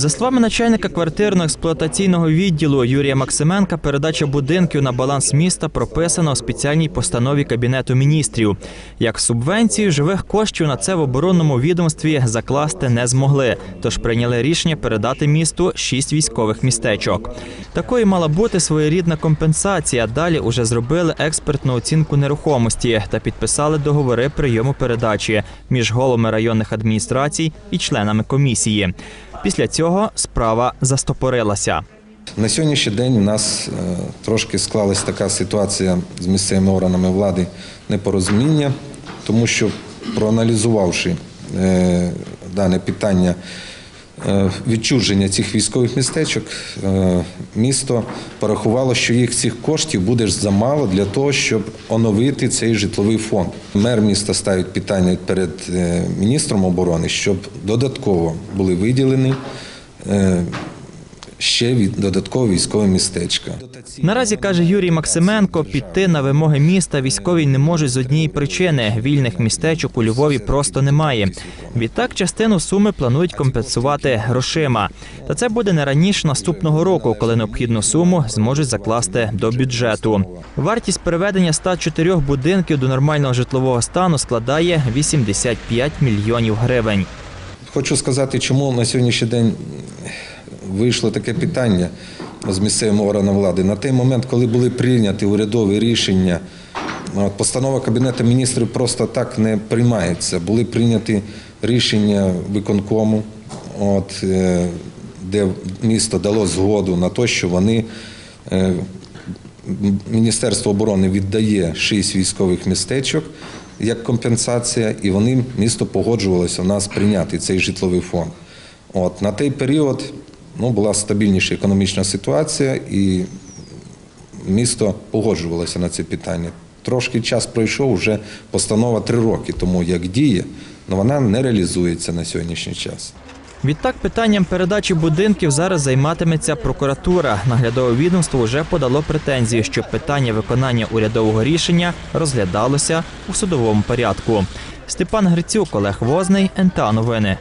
За словами начальника квартирно-експлуатаційного відділу Юрія Максименка, передача будинків на баланс міста прописана у спеціальній постанові Кабінету міністрів. Як субвенцію живих коштів на це в оборонному відомстві закласти не змогли, тож прийняли рішення передати місту шість військових містечок. Такою мала бути своєрідна компенсація. Далі уже зробили експертну оцінку нерухомості та підписали договори прийому передачі між головами районних адміністрацій і членами комісії. Після цього справа застопорилася. На сьогоднішній день у нас е, трошки склалась така ситуація з місцевими органами влади непорозуміння, тому що проаналізувавши е, дане питання відчуження цих військових містечок, е, місто порахувало, що їх цих коштів буде замало для того, щоб оновити цей житловий фонд. Мер міста ставить питання перед е, міністром оборони, щоб додатково були виділені. Ще від додаткові військові містечка. Наразі каже Юрій Максименко, піти на вимоги міста військові не можуть з однієї причини: вільних містечок у Львові просто немає. Відтак, частину суми планують компенсувати грошима. Та це буде не раніше наступного року, коли необхідну суму зможуть закласти до бюджету. Вартість переведення 104 будинків до нормального житлового стану складає 85 мільйонів гривень. Хочу сказати, чому на сьогоднішній день вийшло таке питання з місцевими органами влади. На той момент, коли були прийняті урядові рішення, постанова Кабінету міністрів просто так не приймається. Були прийняті рішення виконкому, от, е, де місто дало згоду на те, що вони. е, Міністерство оборони віддає шість військових містечок як компенсація, і вони місто погоджувалося у нас прийняти цей житловий фонд. От на той період ну, була стабільніша економічна ситуація, і місто погоджувалося на це питання. Трошки час пройшов, вже постанова три роки тому як діє, але вона не реалізується на сьогоднішній час. Відтак питанням передачі будинків зараз займатиметься прокуратура. Наглядове відомство вже подало претензію, щоб питання виконання урядового рішення розглядалося у судовому порядку. Степан Грицюк, Олег Возний, НТА Новини.